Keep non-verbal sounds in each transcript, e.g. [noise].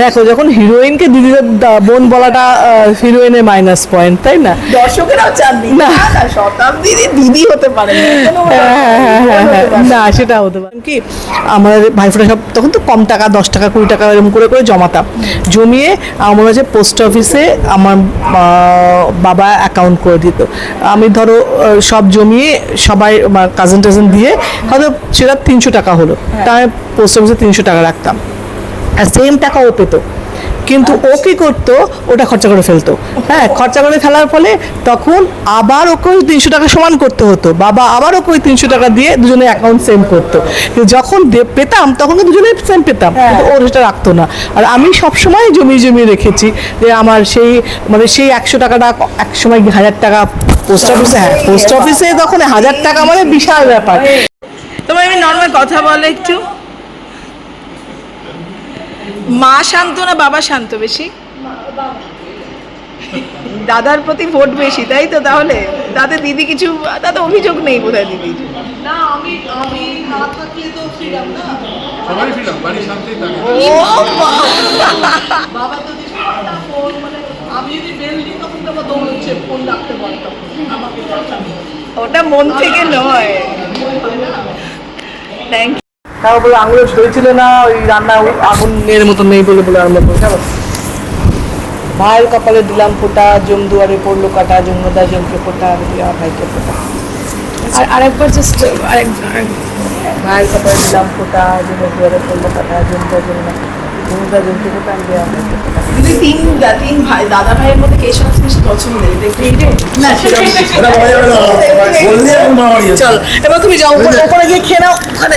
দেখো যখন হিরোইনকে দিদিদের বোন বলাটা হিরোইনের মাইনাস পয়েন্ট তাই না? দর্শকেরাও চাননি না। না দিদি হতে পারে না, হ্যাঁ, হ্যাঁ, হ্যাঁ। না সেটা হতে পারে। কি? আমাদের ভাইফোঁটা সব তখন তো কম টাকা দশ টাকা কুড়ি টাকা এরকম করে করে জমাতাম। জমিয়ে আমার হচ্ছে পোস্ট অফিসে আমার বাবা অ্যাকাউন্ট করে দিত। আমি ধরো সব জমিয়ে সবাই কাজিন টাজিন দিয়ে হয়তো সেটা তিনশো টাকা হলো। তাই পোস্ট অফিসে তিনশো টাকা রাখতাম। আর সেম টাকা ও পেতো। কিন্তু ও কি করতো? ওটা খরচা করে ফেলতো। হ্যাঁ খরচা করে ফেলার ফলে তখন আবার ওকে ওই তিনশো টাকা সমান করতে হতো। বাবা আবার ওকে ওই তিনশো টাকা দিয়ে দুজনে অ্যাকাউন্ট সেম করতো। যখন পেতাম তখন দুজনে সেম পেতাম। কিন্তু ওর সেটা রাখতো না। আর আমি সবসময় জমি জমি রেখেছি যে আমার সেই মানে সেই একশো টাকাটা এক সময় হাজার টাকা পোস্ট অফিসে হ্যাঁ পোস্ট অফিসে তখন হাজার টাকা মানে বিশাল ব্যাপার। তোমার আমি নর্মাল কথা বলে একটু। মা শান্ত না বাবা শান্ত বেশি? দাদার প্রতি ভোট বেশি তাই তো তাহলে? তাতে দিদি কিছু তাতে অভিযোগ নেই আমাকে দরকার নেই। ওটা মন থেকে নয়। থ্যাংক তাও বলে আঙুলে ধরেছিল না ওই রান্না আগুনের মতো নেই বলে বলে আরম্ভ করে জানো ভাইয়ের কপালে দিলাম ফোঁটা জম দুয়ারে পড়ল কাটা জমদা জমকে ফোঁটা আমি দিলাম ভাইকে ফোঁটা। আর আরেকবার জাস্ট আরেক ভাইয়ের কপালে দিলাম ফোঁটা জম দুয়ারে পড়ল কাটা জমদা জমনা জমদা জমকে ফোঁটা আমি দিলাম ভাইকে ফোঁটা। তিন দা- তিন ভাই দাদা ভাইয়ের মধ্যে কে সবচেয়ে বেশি পছন্দের চল এবার তুমি যাও উপরে গিয়ে খেয়ে নাও ওখানে।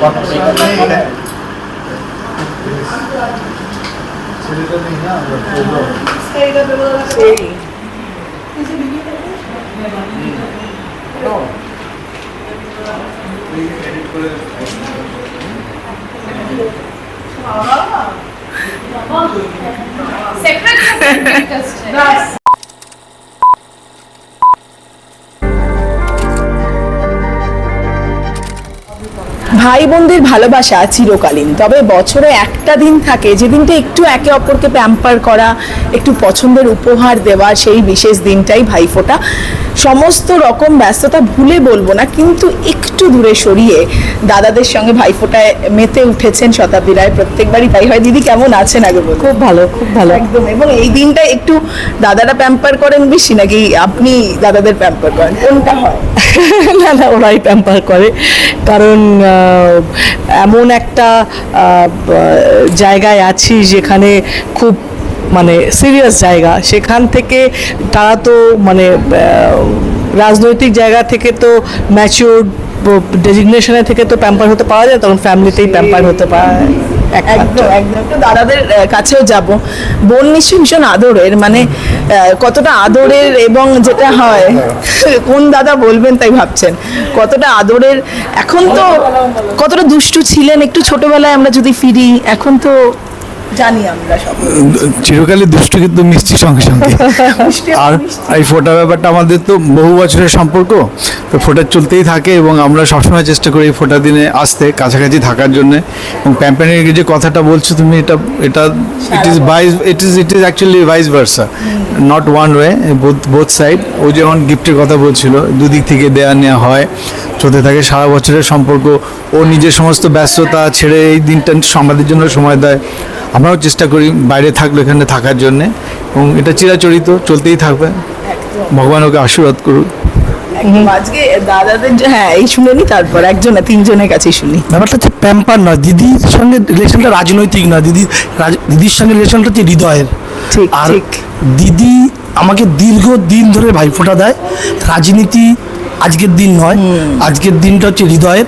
বানানা ছোড়ো ছেলেটা নেই না ভাই বোনদের ভালোবাসা চিরকালীন। তবে বছরে একটা দিন থাকে যে দিনটা একটু একে অপরকে প্যাম্পার করা, একটু পছন্দের উপহার দেওয়া, সেই বিশেষ দিনটাই ভাইফোঁটা। সমস্ত রকম ব্যস্ততা ভুলে বলব না কিন্তু একটু দূরে সরিয়ে দাদাদের সঙ্গে ভাইফোঁটায় মেতে উঠেছেন শতাব্দী রায়। প্রত্যেকবারই তাই হয়। দিদি কেমন আছেন আগে বলুন? খুব ভালো খুব ভালো। একদম। এবং এই দিনটা একটু দাদারা প্যাম্পার করেন বেশি নাকি আপনি দাদাদের প্যাম্পার করেন? কোনটা হয়? [laughs] না না ওরাই প্যাম্পার করে। কারণ এমন একটা জায়গায় আছি যেখানে খুব মানে সিরিয়াস জায়গা। সেখান থেকে তারা তো মানে রাজনৈতিক জায়গা থেকে তো ম্যাচিওর ডেজিগনেশনে থেকে তো প্যাম্পার হতে পাওয়া যায় তখন ফ্যামিলিতেই প্যাম্পার হতে পারে একদম একদম। একটু দাদাদের কাছেও যাব। বোন নিশ্চয়ই ভীষণ আদরের মানে কতটা আদরের এবং যেটা হয় কোন দাদা বলবেন তাই ভাবছেন? কতটা আদরের এখন তো কতটা দুষ্টু ছিলেন একটু ছোটবেলায় আমরা যদি ফিরি এখন তো জানি আমরা সব। চিরকালই দুষ্টু কিন্তু মিষ্টি সঙ্গে সঙ্গে। [laughs] আর এই ফোটা ব্যাপারটা আমাদের তো বহু বছরের সম্পর্ক তো ফোটা চলতেই থাকে এবং আমরা সবসময় চেষ্টা করি ফোটা দিনে আসতে কাছাকাছি থাকার জন্য। এবং প্যাম্পেনের যে কথাটা বলছো তুমি এটা এটা it is vice it is it is actually vice versa not one way both both side ও যেমন গিফটের কথা বলছিল দুদিক থেকে দেয়া নেওয়া হয় চলতে থাকে সারা বছরের সম্পর্ক। ও নিজের সমস্ত ব্যস্ততা ছেড়ে এই দিনটা আমাদের জন্য সময় দেয়। আমরাও চেষ্টা করি বাইরে থাকলে এখানে থাকার জন্যে। এবং এটা চিরাচরিত চলতেই থাকবে। ভগবান ওকে আশীর্বাদ করুক। আজকে দাদাদের যে- হ্যাঁ এই শুনে নি তারপর একজনে তিনজনের কাছেই শুনি। ব্যাপারটা হচ্ছে প্যাম্পার নয় দিদির সঙ্গে রিলেশনটা রাজনৈতিক নয় দিদি দিদির সঙ্গে রিলেশনটা হচ্ছে হৃদয়ের। আর দিদি আমাকে দীর্ঘ দিন ধরে ভাইফোঁটা দেয় রাজনীতি আজকের দিন নয় আজকের দিনটা হচ্ছে হৃদয়ের।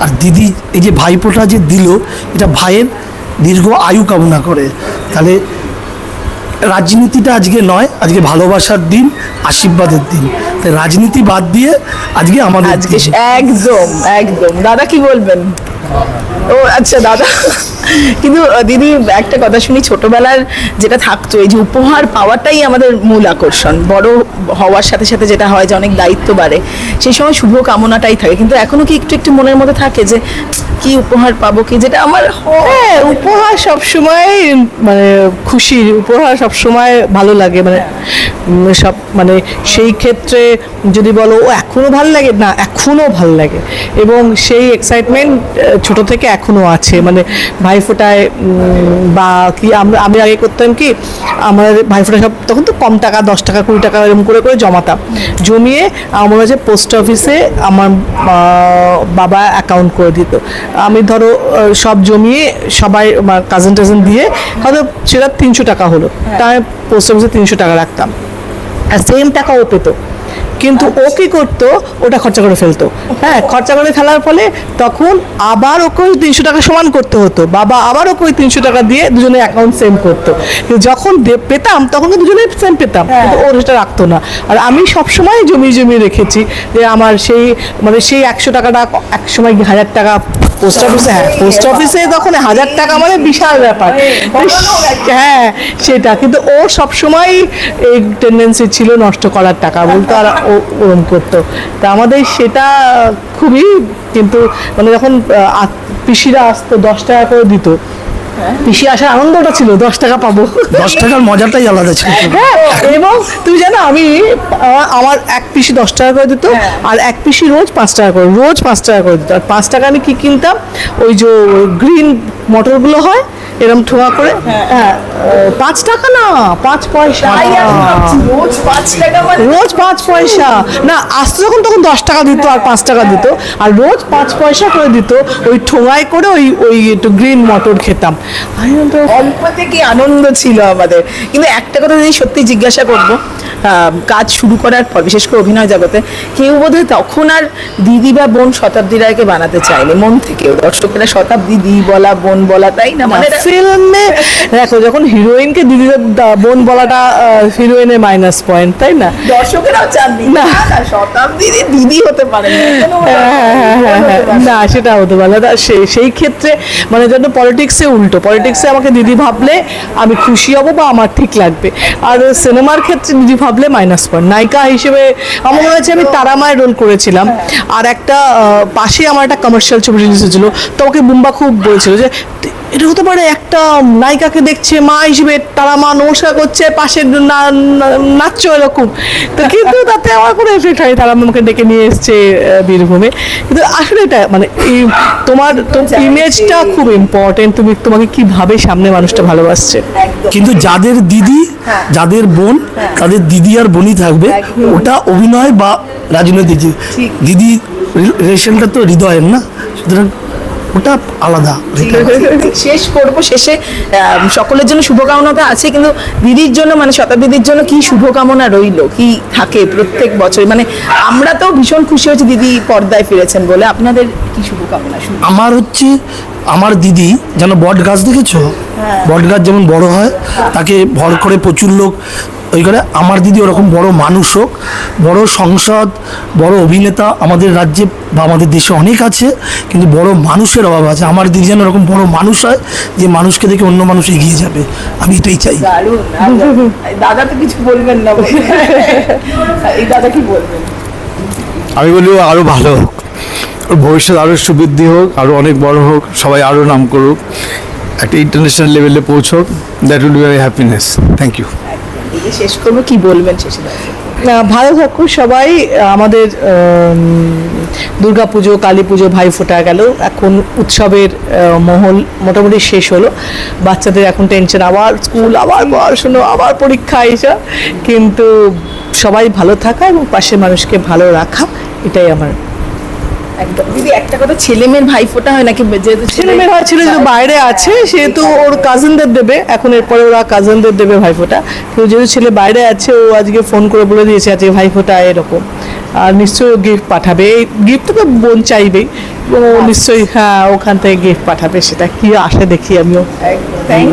আর দিদি এই যে ভাইফোঁটা যে দিল এটা ভাইয়ের দীর্ঘ আয়ু কামনা করে। তাহলে রাজনীতিটা আজকে নয় আজকে ভালোবাসার দিন আশীর্বাদের দিন। তাই রাজনীতি বাদ দিয়ে আজকে আমাদের আজকে একদম একদম। দাদা কি বলবেন? ও আচ্ছা দাদা। কিন্তু দিদি একটা কথা শুনি ছোটবেলার যেটা থাকতো এই যে উপহার পাওয়াটাই আমাদের মূল আকর্ষণ। বড় হওয়ার সাথে সাথে যেটা হয় যে অনেক দায়িত্ব বাড়ে সেই সময় শুভ কামনাটাই থাকে। কিন্তু এখনও কি একটু একটু মনের মধ্যে থাকে যে কি উপহার পাবো কি? যেটা আমার হয়। উপহার সবসময় মানে খুশি উপহার সব সময় ভালো লাগে। মানে সব মানে সেই ক্ষেত্রে যদি বলো, ও এখনও ভালো লাগে? না, এখনও ভালো লাগে। এবং সেই এক্সাইটমেন্ট ছোট থেকে এখনও আছে। মানে ভাইফোঁটায় বা কি আমরা আমি আগে করতাম কি, আমার ভাইফোঁটা সব, তখন তো কম টাকা, দশ টাকা, কুড়ি টাকা এরকম করে করে জমাতাম। জমিয়ে আমার হচ্ছে পোস্ট অফিসে আমার বাবা অ্যাকাউন্ট করে দিত। আমি ধরো সব জমিয়ে সবাই কাজিন টাজিন দিয়ে হয়তো সেটা তিনশো টাকা হলো। তা আমি পোস্ট অফিসে তিনশো টাকা রাখতাম। আর সেম টাকা ও পেতো। কিন্তু ও কি করতো ওটা খরচা করে ফেলতো। হ্যাঁ খরচা করে ফেলার ফলে তখন আবার ওকে ওই তিনশো টাকা সমান করতে হতো। বাবা আবার ওকে ওই তিনশো টাকা দিয়ে দুজনে অ্যাকাউন্ট সেম করতো। যখন পেতাম তখন দুজনে সেম পেতাম। কিন্তু ওর সেটা রাখতো না। আর আমি সবসময় জমি জমি রেখেছি যে আমার সেই মানে সেই একশো টাকাটা এক সময় হাজার টাকা পোস্ট অফিসে হ্যাঁ পোস্ট অফিসে তখন হাজার টাকা মানে বিশাল ব্যাপার। হ্যাঁ সেটা। কিন্তু ও সবসময় এই টেন্ডেন্সি ছিল নষ্ট করার টাকা বলতো আর ও ওরম করতো। তা আমাদের সেটা খুবই কিন্তু মানে যখন পিসিরা আসতো, দশ টাকা করে দিত পিসি আসার আনন্দটা ছিল দশ টাকা পাবো। দশ টাকার মজাটাই আলাদা ছিল। হ্যাঁ এবং তুমি জানো আমি আমার এক পিসি দশ টাকা করে দিত আর এক পিসি রোজ পাঁচ টাকা করে রোজ পাঁচ টাকা করে দিত। আর পাঁচ টাকা আমি কি কিনতাম? ওই যে গ্রিন মটরগুলো হয় এরম ঠোঙা করে? হ্যাঁ। পাঁচ টাকা না? পাঁচ পয়সা। রোজ পাঁচ মানে রোজ পাঁচ পয়সা। না আসতে যখন তখন দশ টাকা দিত আর পাঁচ টাকা দিত। আর রোজ পাঁচ পয়সা করে দিত ওই ঠোঙায় করে ওই ওই একটু গ্রিন মটর খেতাম। অল্পতে কি আনন্দ ছিল আমাদের? কিন্তু একটা কথা যদি সত্যি জিজ্ঞাসা করব কাজ শুরু করার পর বিশেষ করে অভিনয় জগতে কেউ বোধহয় তখন আর দিদি বা বোন শতাব্দী রায়কে বানাতে চায়নি মন থেকেও দর্শকেরা শতাব্দী দি বলা বোন বলা তাই না? মানে ফিল্মে। দেখো যখন হিরোইনকে দিদিদের বোন বলাটা হিরোইনের মাইনাস পয়েন্ট তাই না? দর্শকেরাও চাননি। না। না না শতাব্দী দি দিদি হতে পারে না হ্যাঁ, হ্যাঁ, হ্যাঁ, হ্যাঁ, সেটা হতে পারে না। সেই ক্ষেত্রে মানে যেন পলিটিক্সে উল্টো। পলিটিক্সে আমাকে দিদি ভাবলে আমি খুশি হব বা আমার ঠিক লাগবে। আর সিনেমার ক্ষেত্রে দিদি ভাবলে মাইনাস পয়েন্ট নায়িকা হিসেবে আমার মনে হচ্ছে আমি তারামায় রোল করেছিলাম। আর একটা পাশে আমার একটা কমার্শিয়াল ছবি রিলিজ হয়েছিল। তো ওকে বুম্বা খুব বলছিল যে এটা হতে পারে একটা নায়িকাকে দেখছে মা হিসেবে তারা মা নমস্কার করছে পাশে নাচছো এরকম তো কিন্তু তাতে আমার কোনো এফেক্ট হয় তারা আমাকে ডেকে নিয়ে এসছে বীরভূমে। কিন্তু আসলে এটা মানে এই তোমার ইমেজটা খুব ইম্পর্টেন্ট তুমি তোমাকে কীভাবে সামনে মানুষটা ভালোবাসছে? কিন্তু যাদের দিদি যাদের বোন তাদের দিদি আর বোনই থাকবে ওটা অভিনয় বা রাজনৈতিক দিদি রিলেশনটা তো হৃদয়ের না? সুতরাং ওটা আলাদা [laughs] শেষ করব শেষে সকলের জন্য শুভকামনা তো আছে কিন্তু দিদির জন্য মানে শতাব্দীদের জন্য কি শুভকামনা রইল? কি থাকে প্রত্যেক বছর? মানে আমরা তো ভীষণ খুশি হয়েছি দিদি পর্দায় ফিরেছেন বলে। আপনাদের কি শুভকামনা? আমার হচ্ছে আমার দিদি যেন বট গাছ দেখেছ? বট গাছ যেমন বড় হয় তাকে ভর করে প্রচুর লোক ওই করে আমার দিদি ওরকম বড় মানুষ হোক বড় সংসদ বড় অভিনেতা আমাদের রাজ্যে বা আমাদের দেশে অনেক আছে কিন্তু বড় মানুষের অভাব আছে। আমার দিদি যেন ওরকম বড় মানুষ হয় যে মানুষকে দেখে অন্য মানুষ এগিয়ে যাবে। আমি এটাই চাই। দাদা তো কিছু বলবেন না। এই দাদা কি বলবেন? আমি বলি ও আরও ভালো হোক। ভবিষ্যৎ আরও সুবৃদ্ধি হোক আরও অনেক বড় হোক সবাই আরও নাম করুক একটা ইন্টারন্যাশনাল লেভেলে পৌঁছক that will be very happiness thank you শেষ করব কি বলবেন শেষে? ভালো থাকুক সবাই। আমাদের দুর্গা পুজো কালী পুজো ভাই ফোটা গেল। এখন উৎসবের মহল মোটামুটি শেষ হলো। বাচ্চাদের এখন টেনশন আবার স্কুল আবার পড়াশুনো আবার পরীক্ষা এইসব কিন্তু সবাই ভালো থাকা এবং পাশের মানুষকে ভালো রাখা এটাই আমার একদম। দিদি একটা কথা ছেলে মেয়ের ভাই ফোটা হয় নাকি যেহেতু ছেলে মেয়ের হয় ছেলে যেহেতু বাইরে আছে সেহেতু ওর কাজিনদের দেবে। এখন এরপরে ওরা কাজিনদের দেবে ভাইফোঁটা। কিন্তু যেহেতু ছেলে বাইরে আছে ও আজকে ফোন করে বলে দিয়েছে আজকে ভাইফোঁটা এরকম। আর নিশ্চয়ই গিফট পাঠাবে। এই গিফট তো বোন চাইবেই। ও নিশ্চয়ই হ্যাঁ ওখান থেকে গিফট পাঠাবে। সেটা কি আসে দেখি আমিও। থ্যাংক